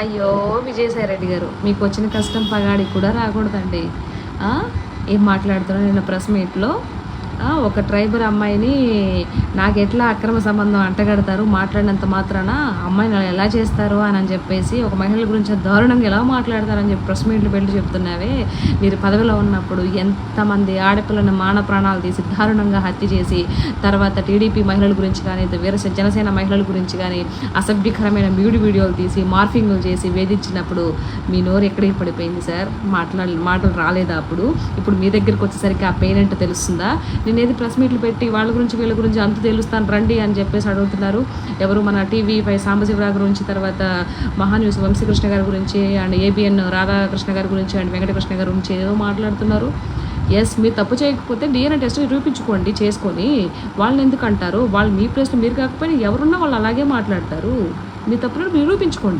అయ్యో విజయసాయి రెడ్డి గారు మీకు వచ్చిన కష్టం పగాడికి కూడా రాకూడదండి. ఏం మాట్లాడుతున్నా నిన్న ప్రెస్ మీట్లో? ఒక ట్రైబర్ అమ్మాయిని నాకు ఎట్లా అక్రమ సంబంధం అంటగడతారు? మాట్లాడినంత మాత్రాన అమ్మాయిని అలా ఎలా చేస్తారు అని అని చెప్పేసి ఒక మహిళల గురించి దారుణంగా ఎలా మాట్లాడతారని చెప్పి ప్రెస్ మీట్లు చెప్తున్నావే. మీరు పదవిలో ఉన్నప్పుడు ఎంతమంది ఆడపిల్లని మాన ప్రాణాలు తీసి దారుణంగా హత్య చేసి తర్వాత టీడీపీ మహిళల గురించి కానీ వీర జనసేన మహిళల గురించి కానీ అసభ్యకరమైన మ్యూడి వీడియోలు తీసి మార్ఫింగ్లు చేసి వేధించినప్పుడు మీ నోరు ఎక్కడికి పడిపోయింది సార్? మాట్లాడ మాటలు రాలేదా అప్పుడు? ఇప్పుడు మీ దగ్గరికి వచ్చేసరికి ఆ పెయిన్ అంటే తెలుస్తుందా? నేను ఏది ప్రెస్ మీట్లు పెట్టి వాళ్ళ గురించి వీళ్ళ గురించి అంత తెలుస్తాను రండి అని చెప్పేసి అడుగుతున్నారు. ఎవరు మన టీవీ పై సాంబశివరావు గురించి తర్వాత మహాన్యూస్ వంశీకృష్ణ గారి గురించి అండ్ ఏబిఎన్ రాధాకృష్ణ గారి గురించి అండ్ వెంకటకృష్ణ గారి గురించి ఏదో మాట్లాడుతున్నారు. ఎస్ మీరు తప్పు చేయకపోతే డిఎన్ఏ టెస్ట్ చూపించుకోండి చేసుకొని వాళ్ళని ఎందుకు అంటారు? వాళ్ళు మీ ప్లేస్లో మీరు కాకపోయినా ఎవరున్నా వాళ్ళు అలాగే మాట్లాడతారు. మీ తప్పులను నిరూపించుకోండి.